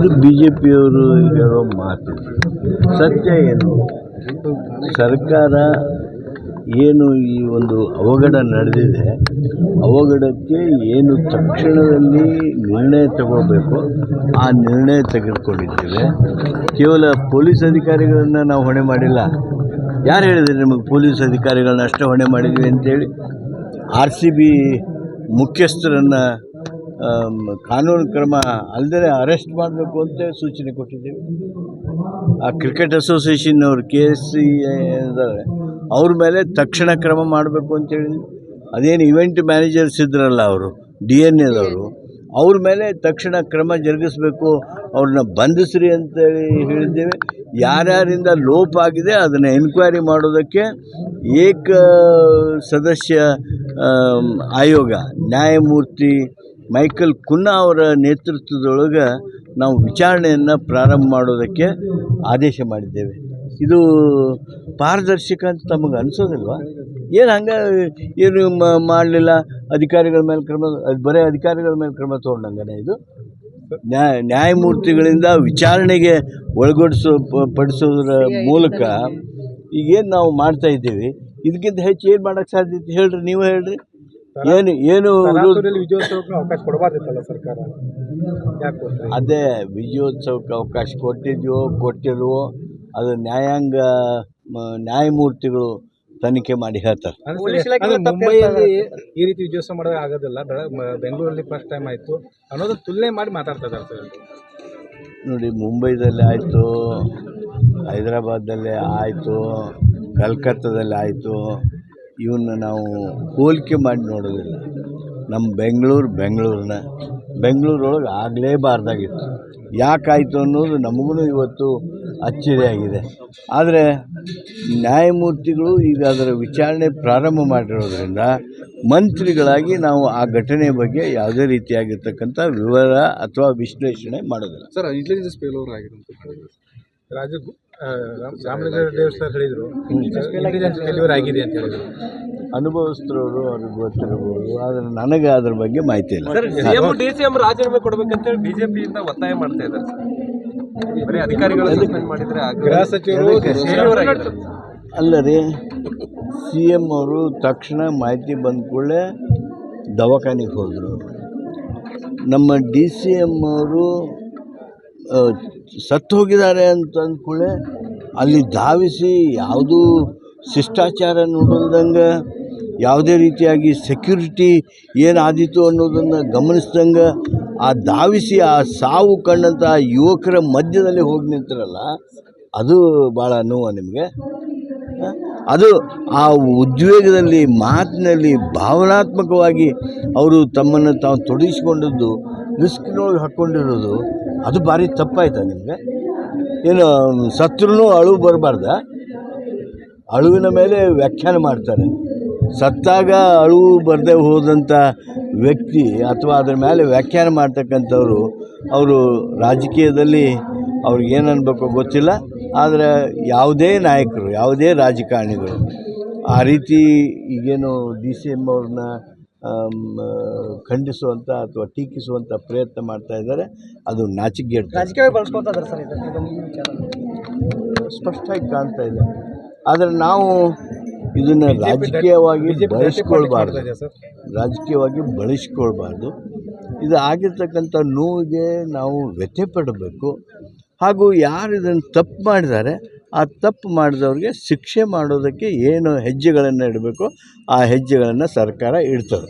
ಇದು B J ಪಿಯವರು ಹೇಳೋ ಮಾತು ಸತ್ಯ ಏನು? ಸರ್ಕಾರ ಏನು ಈ ಒಂದು ಅವಘಡ ನಡೆದಿದೆ, ಅವಘಡಕ್ಕೆ ಏನು ತಕ್ಷಣದಲ್ಲಿ ನಿರ್ಣಯ ತಗೋಬೇಕು ಆ ನಿರ್ಣಯ ತೆಗೆದುಕೊಂಡಿದ್ದೇವೆ. ಕೇವಲ ಪೊಲೀಸ್ ಅಧಿಕಾರಿಗಳನ್ನು ನಾವು ಹೊಣೆ ಮಾಡಿಲ್ಲ. ಯಾರು ಹೇಳಿದ್ರು ನಿಮಗೆ ಪೊಲೀಸ್ ಅಧಿಕಾರಿಗಳನ್ನ ಅಷ್ಟೇ ಹೊಣೆ ಮಾಡಿದ್ವಿ ಅಂತೇಳಿ? ಆರ್ ಸಿ ಬಿ ಮುಖ್ಯಸ್ಥರನ್ನು ಕಾನೂನು ಕ್ರಮ ಅಲ್ಲದೆ ಅರೆಸ್ಟ್ ಮಾಡಬೇಕು ಅಂತ ಸೂಚನೆ ಕೊಟ್ಟಿದ್ದೀವಿ. ಆ ಕ್ರಿಕೆಟ್ ಅಸೋಸಿಯೇಷನ್ ಅವರು ಕೆ ಎಸ್ ಸಿ ಇದ್ದಾರೆ. ಅವ್ರ ಮೇಲೆ ತಕ್ಷಣ ಕ್ರಮ ಮಾಡಬೇಕು ಅಂತೇಳಿ ಅದೇನು ಇವೆಂಟ್ ಮ್ಯಾನೇಜರ್ಸ್ ಇದ್ರಲ್ಲ ಅವರು, ಡಿ ಎನ್ ಎದವರು, ಅವ್ರ ಮೇಲೆ ತಕ್ಷಣ ಕ್ರಮ ಜರುಗಿಸಬೇಕು, ಅವ್ರನ್ನ ಬಂಧಿಸ್ರಿ ಅಂತೇಳಿ ಹೇಳಿದ್ದೇವೆ. ಯಾರ್ಯಾರಿಂದ ಲೋಪ ಆಗಿದೆ ಅದನ್ನು ಎನ್ಕ್ವೈರಿ ಮಾಡೋದಕ್ಕೆ ಏಕ ಸದಸ್ಯ ಆಯೋಗ, ನ್ಯಾಯಮೂರ್ತಿ ಮೈಕಲ್ ಕುನ್ನಾ ಅವರ ನೇತೃತ್ವದೊಳಗೆ ನಾವು ವಿಚಾರಣೆಯನ್ನು ಪ್ರಾರಂಭ ಮಾಡೋದಕ್ಕೆ ಆದೇಶ ಮಾಡಿದ್ದೇವೆ. ಇದು ಪಾರದರ್ಶಕ ಅಂತ ತಮಗೆ ಅನಿಸೋದಿಲ್ವಾ? ಏನು ಹಂಗೆ ಏನು ಮಾಡಲಿಲ್ಲ? ಅಧಿಕಾರಿಗಳ ಮೇಲೆ ಕ್ರಮ, ಬರೀ ಅಧಿಕಾರಿಗಳ ಮೇಲೆ ಕ್ರಮ ತೊಗೊಂಡಂಗೆ ಇದು? ನ್ಯಾಯ ನ್ಯಾಯಮೂರ್ತಿಗಳಿಂದ ವಿಚಾರಣೆಗೆ ಒಳಗೊಡಿಸೋ ಪಡಿಸೋದ್ರ ಮೂಲಕ ಈಗೇನು ನಾವು ಮಾಡ್ತಾ ಇದ್ದೀವಿ. ಇದಕ್ಕಿಂತ ಹೆಚ್ಚು ಏನು ಮಾಡೋಕ್ಕೆ ಸಾಧ್ಯತೆ ಹೇಳ್ರಿ, ನೀವು ಹೇಳ್ರಿ. ಏನು ಏನು ವಿಜಯೋತ್ಸವಕ್ಕೆ ಅವಕಾಶ ಕೊಡಬಾರ್ದಿತ್ತಲ್ಲ ಸರ್ಕಾರ? ಅದೇ ವಿಜಯೋತ್ಸವಕ್ಕೆ ಅವಕಾಶ ಕೊಟ್ಟಿದ್ವೋ ಕೊಟ್ಟಿಲ್ವೋ ಅದು ನ್ಯಾಯಾಂಗ ಮ- ನ್ಯಾಯಮೂರ್ತಿಗಳು ತನಿಖೆ ಮಾಡಿ ಹೇಳ್ತಾರೆ. ಮುಂಬೈಯಲ್ಲಿ ಈ ರೀತಿ ವಿಜಯೋತ್ಸವ ಮಾಡೋದು ಆಗೋದಿಲ್ಲ. ಬೆಂಗಳೂರಲ್ಲಿ ಫಸ್ಟ್ ಟೈಮ್ ಆಯಿತು. ಅನ್ನೋದು ತುಲನೆ ಮಾಡಿ ಮಾತಾಡ್ತಾ ಇದ್ದಾರೆ ಸರ್. ನೋಡಿ ಮುಂಬೈದಲ್ಲಿ ಆಯಿತು ಹೈದರಾಬಾದಲ್ಲಿ ಆಯಿತು ಕಲ್ಕತ್ತಾದಲ್ಲಿ ಆಯಿತು ಇವನ್ನ ನಾವು ಹೋಲಿಕೆ ಮಾಡಿ ನೋಡೋದಿಲ್ಲ ನಮ್ಮ ಬೆಂಗಳೂರು ಬೆಂಗಳೂರನ್ನ ಬೆಂಗಳೂರೊಳಗೆ ಆಗಲೇಬಾರ್ದಾಗಿತ್ತು. ಯಾಕಾಯಿತು ಅನ್ನೋದು ನಮಗೂ ಇವತ್ತು ಅಚ್ಚರಿಯಾಗಿದೆ. ಆದರೆ ನ್ಯಾಯಮೂರ್ತಿಗಳು ಈಗ ಅದರ ವಿಚಾರಣೆ ಪ್ರಾರಂಭ ಮಾಡಿರೋದ್ರಿಂದ ಮಂತ್ರಿಗಳಾಗಿ ನಾವು ಆ ಘಟನೆ ಬಗ್ಗೆ ಯಾವುದೇ ರೀತಿಯಾಗಿರ್ತಕ್ಕಂಥ ವಿವರ ಅಥವಾ ವಿಶ್ಲೇಷಣೆ ಮಾಡೋದಿಲ್ಲ. ಸರ್ ಇಂಟೆಲಿಜೆನ್ಸ್ ಫೇಲ್ಯೂರ್ ಆಗಿದೆ ರಾಜು ರಾಮಲಿಂಗ ದೇವಸ್ಥಾನ ಹೇಳಿದರು. ಇಂಟೆಲಿಜೆನ್ಸ್ ಫೇಲ್ಯೂರ್ ಆಗಿದೆ. ಅಂತ ಹೇಳಿದ್ರು. ಅನುಭವಿಸಿದವರು ಅವ್ರಿಗೆ ಗೊತ್ತಿರಬಹುದು ಆದರೆ ನನಗೆ ಅದ್ರ ಬಗ್ಗೆ ಮಾಹಿತಿ ಇಲ್ಲ. ಸಿಎಂ ಡಿಸಿಎಂ ರಾಜೀನಾಮೆ ಕೊಡ್ಬೇಕಂತ ಬಿಜೆಪಿಯಿಂದ ಒತ್ತಾಯ ಮಾಡ್ತಾ ಇದ್ದಾರೆ ಸರ್. ಬರೀ ಅಧಿಕಾರಿಗಳು ಮಾಡಿದ್ರೆ. ಗೃಹ ಸಚಿವರು ಅಲ್ಲ ರೀ ಸಿ ಎಂ ಅವರು ತಕ್ಷಣ ಮಾಹಿತಿ ಬಂದ ಕೂಡಲೇ ದವಾಖಾನೆಗೆ ಹೋದರು. ನಮ್ಮ ಡಿ ಸಿ ಎಂ ಅವರು ಸತ್ತು ಹೋಗಿದ್ದಾರೆ ಅಂತ ಅಂದ್ಕೂಡಲೇ ಅಲ್ಲಿ ಧಾವಿಸಿ ಯಾವುದೂ ಶಿಷ್ಟಾಚಾರ ನೋಡಲ್ದಂಗೆ ಯಾವುದೇ ರೀತಿಯಾಗಿ ಸೆಕ್ಯೂರಿಟಿ ಏನಾದೀತು ಅನ್ನೋದನ್ನು ಗಮನಿಸ್ದಂಗೆ ಆ ಧಾವಿಸಿ ಆ ಸಾವು ಕಂಡಂಥ ಯುವಕರ ಮಧ್ಯದಲ್ಲಿ ಹೋಗಿ ನಿಂತಿರಲ್ಲ, ಅದು ಭಾಳ ನೋವು ನಿಮಗೆ. ಅದು ಆ ಉದ್ವೇಗದಲ್ಲಿ, ಮಾತಿನಲ್ಲಿ, ಭಾವನಾತ್ಮಕವಾಗಿ ಅವರು ತಮ್ಮನ್ನು ತಾವು ತೊಡಗಿಸ್ಕೊಂಡದ್ದು ರಿಸ್ಕ್ನೊಳಗೆ ಹಾಕ್ಕೊಂಡಿರೋದು ಅದು ಭಾರಿ ತಪ್ಪಾಯ್ತಾ ನಿಮಗೆ? ಏನು ಸತ್ರೂ ಅಳು ಬರಬಾರ್ದ? ಅಳುವಿನ ಮೇಲೆ ವ್ಯಾಖ್ಯಾನ ಮಾಡ್ತಾರೆ. ಸತ್ತಾಗ ಅಳು ಬರದೆ ಹೋದಂಥ ವ್ಯಕ್ತಿ ಅಥವಾ ಅದರ ಮೇಲೆ ವ್ಯಾಖ್ಯಾನ ಮಾಡ್ತಕ್ಕಂಥವ್ರು, ಅವರು ರಾಜಕೀಯದಲ್ಲಿ ಅವ್ರಿಗೆ ಏನು ಅನ್ಬೇಕು ಗೊತ್ತಿಲ್ಲ. ಆದರೆ ಯಾವುದೇ ನಾಯಕರು ಯಾವುದೇ ರಾಜಕಾರಣಿಗಳು ಆ ರೀತಿ ಈಗೇನು ಡಿ ಸಿ ಎಂ ಅವ್ರನ್ನ ಖಂಡಿಸುವಂಥ ಅಥವಾ ಟೀಕಿಸುವಂಥ ಪ್ರಯತ್ನ ಮಾಡ್ತಾ ಇದ್ದಾರೆ. ಅದು ನಾಚಿಕೆ ಸ್ಪಷ್ಟವಾಗಿ ಕಾಣ್ತಾ ಇದೆ. ಆದರೆ ನಾವು ಇದನ್ನು ರಾಜಕೀಯವಾಗಿ ಬಳಸ್ಕೊಳ್ಬಾರ್ದು. ರಾಜಕೀಯವಾಗಿ ಬಳಸ್ಕೊಳ್ಬಾರ್ದು. ಇದು ಆಗಿರ್ತಕ್ಕಂಥ ನೋವಿಗೆ ನಾವು ವ್ಯಥೆ ಪಡಬೇಕು. ಹಾಗೂ ಯಾರು ಇದನ್ನು ತಪ್ಪು ಮಾಡಿದ್ದಾರೆ, ಆ ತಪ್ಪು ಮಾಡಿದವ್ರಿಗೆ ಶಿಕ್ಷೆ ಮಾಡೋದಕ್ಕೆ ಏನು ಹೆಜ್ಜೆಗಳನ್ನು ಇಡಬೇಕು, ಆ ಹೆಜ್ಜೆಗಳನ್ನು ಸರ್ಕಾರ ಇಡ್ತದೆ.